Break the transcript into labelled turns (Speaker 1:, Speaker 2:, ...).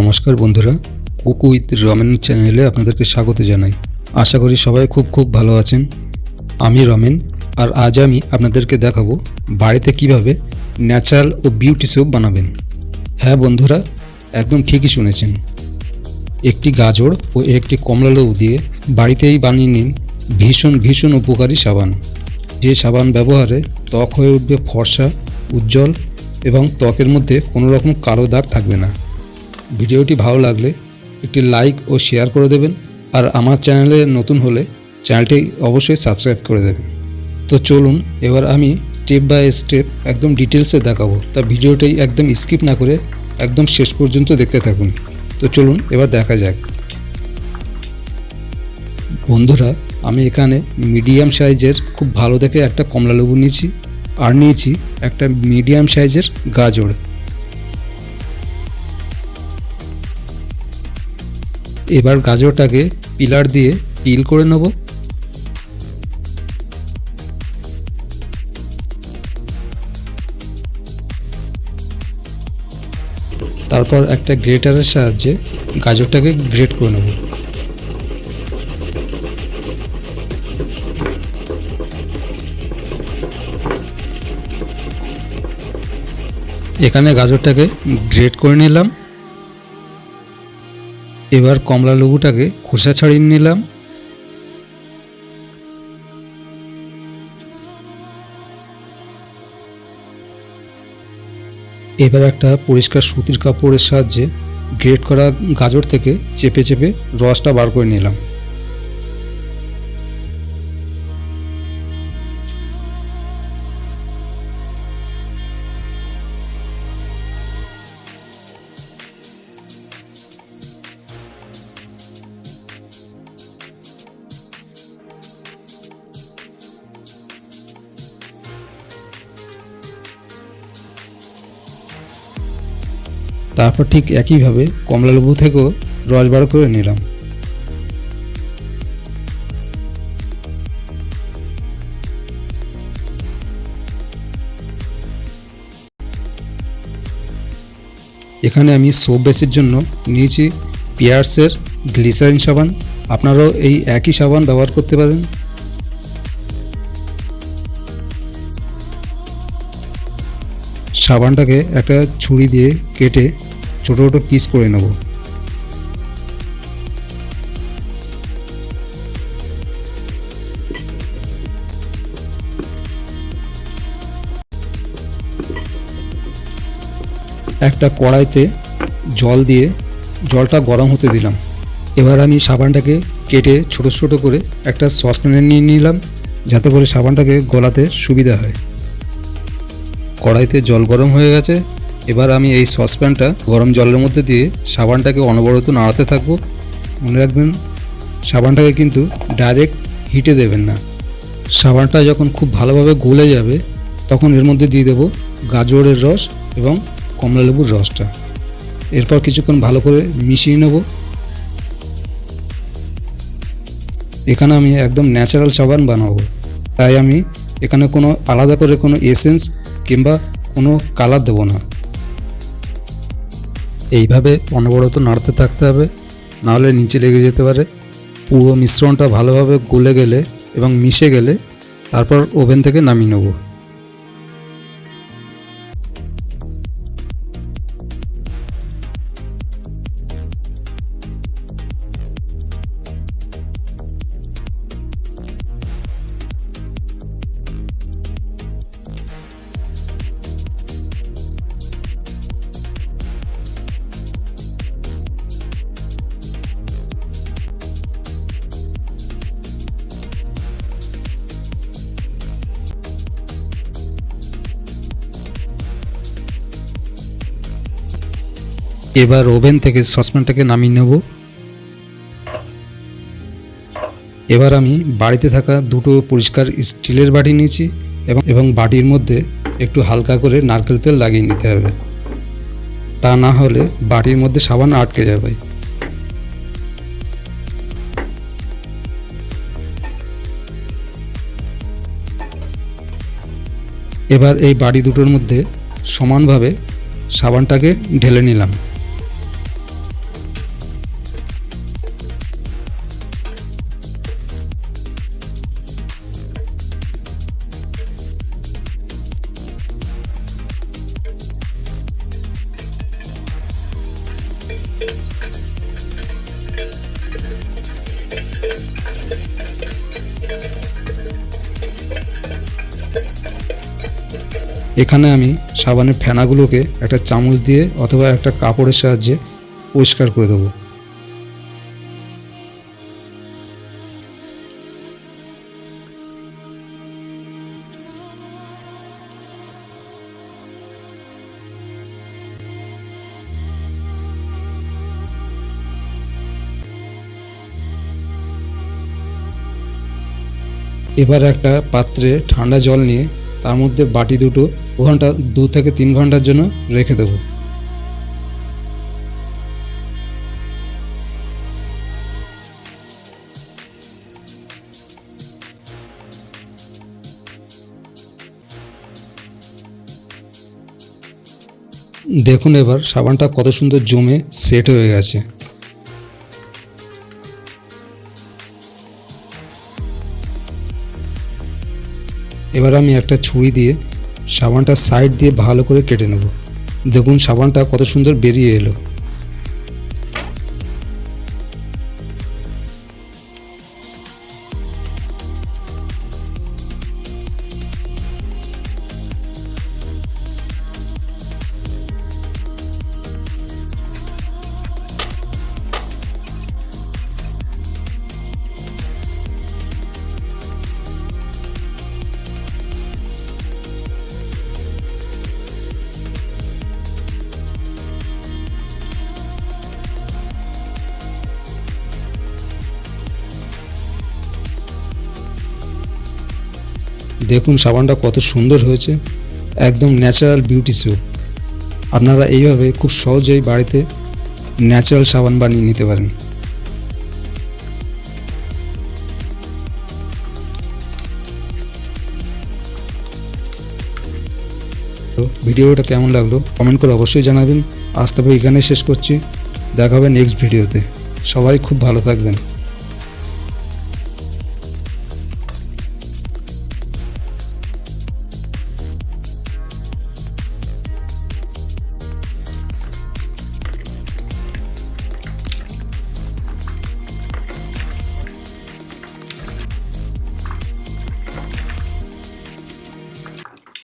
Speaker 1: নমস্কার বন্ধুরা, cook with Ramen চ্যানেলে আপনাদেরকে স্বাগত জানাই। আশা করি সবাই খুব খুব ভালো আছেন। আমি রমেন, আর আজ আমি আপনাদেরকে দেখাবো বাড়িতে কীভাবে ন্যাচারাল ও বিউটি সোপ বানাবেন। হ্যাঁ বন্ধুরা, একদম ঠিকই শুনেছেন। একটি গাজর ও একটি কমলা লেবু দিয়ে বাড়িতেই বানিয়ে নিন ভীষণ ভীষণ উপকারী সাবান। যে সাবান ব্যবহারে ত্বক হয়ে উঠবে ফর্সা, উজ্জ্বল এবং ত্বকের মধ্যে কোনো রকম কালো দাগ থাকবে না। ভিডিওটি ভালো লাগলে একটি লাইক ও শেয়ার করে দেবেন আর আমার চ্যানেলে নতুন হলে চ্যানেলটি অবশ্যই সাবস্ক্রাইব করে দেবেন। তো চলুন, এবার আমি স্টেপ বাই স্টেপ একদম ডিটেলসে দেখাবো। তা ভিডিওটাই একদম স্কিপ না করে একদম শেষ পর্যন্ত দেখতে থাকুন। তো চলুন, এবার দেখা যাক। বন্ধুরা, আমি এখানে মিডিয়াম সাইজের খুব ভালো দেখে একটা কমলা লেবু নিয়েছি আর নিয়েছি একটা মিডিয়াম সাইজের গাজর। এবার গাজরটাকে পিলার দিয়ে পিল করে নেব। তারপর একটা গ্রেটারের সাহায্যে গাজরটাকে গ্রেট করে নেব। এখানে গাজরটাকে গ্রেট করে নিলাম। এবার কমলা লেবুটাকে খোসা ছাড়িয়ে নিলাম। এবার একটা পরিষ্কার সুতির কাপড়ের সাহায্যে গ্রেট করা গাজর থেকে চেপে চেপে রসটা বার করে নিলাম। তারপর ঠিক একইভাবে কমলা লেবু থেকেও রস বার করে নিলাম। এখানে আমি সোপ বেসের জন্য নিয়েছি পিয়ার্সের গ্লিসারিন সাবান। আপনারাও এই একই সাবান ব্যবহার করতে পারেন। সাবানটাকে একটা ছুরি দিয়ে কেটে ছোটো ছোটো পিস করে নেব। একটা কড়াইতে জল দিয়ে জলটা গরম হতে দিলাম। এবার আমি সাবানটাকে কেটে ছোট ছোট করে একটা সসপ্যানে নিয়ে নিলাম, যাতে করে সাবানটাকে গলাতে সুবিধা হয়। কড়াইতে জল গরম হয়ে গেছে। এবার আমি এই সসপ্যানটা গরম জলের মধ্যে দিয়ে সাবানটাকে অনবরত নাড়াতে থাকব। মনে রাখবেন, সাবানটাকে কিন্তু ডাইরেক্ট হিটে দেবেন না। সাবানটা যখন খুব ভালোভাবে গলে যাবে, তখন এর মধ্যে দিয়ে দেবো গাজরের রস এবং কমলা লেবুর রসটা। এরপর কিছুক্ষণ ভালো করে মিশিয়ে নেব। এখানে আমি একদম ন্যাচারাল সাবান বানাবো। তাই আমি এখানে কোনো আলাদা করে কোনো এসেন্স কিংবা কোনো কালার দেবো না। এইভাবে অনবরত নাড়তে থাকতে হবে নাহলে নিচে লেগে যেতে পারে। পুরো মিশ্রণটা ভালোভাবে গলে গেলে এবং মিশে গেলে তারপর ওভেন থেকে নামিয়ে নেব। এবার ওভেন থেকে সসপ্যানটাকে নামিয়ে নেব। এবার আমি বাড়িতে থাকা দুটো পরিষ্কার স্টিলের বাটি নিয়েছি এবং বাটির মধ্যে একটু হালকা করে নারকেল তেল লাগিয়ে নিতে হবে। তা না হলে বাটির মধ্যে সাবান আটকে যাবে। এবার এই বাড়ি দুটোর মধ্যে সমানভাবে সাবানটাকে ঢেলে নিলাম। এখানে আমি সাবানের ফেনাগুলোকে একটা চামচ দিয়ে অথবা একটা কাপড়ের সাহায্যে পরিষ্কার করে দেবো। এবার একটা পাত্রে ঠান্ডা জল নিয়ে তার মধ্যে বাটি দুটো ঘণ্টা, দু থেকে তিন ঘণ্টার জন্য রেখে দেবো। দেখুন এবার, সাবানটা কত সুন্দর জমে সেট হয়ে গেছে। এবার আমি একটা ছুরি দিয়ে সাবানটা সাইড দিয়ে ভালো করে কেটে নেব। দেখুন সাবানটা কত সুন্দর বেরিয়ে এলো। দেখুন সাবানটা কত সুন্দর হয়েছে। একদম ন্যাচারাল বিউটি সোপ আপনারা এইভাবে খুব সহজেই বাড়িতে ন্যাচারাল সাবান বানিয়ে নিতে পারেন। তো ভিডিওটা কেমন লাগল কমেন্ট করে অবশ্যই জানাবেন। আজ তবে এখানে শেষ করছি। দেখা হবে নেক্সট ভিডিওতে সবাই খুব ভালো থাকবেন।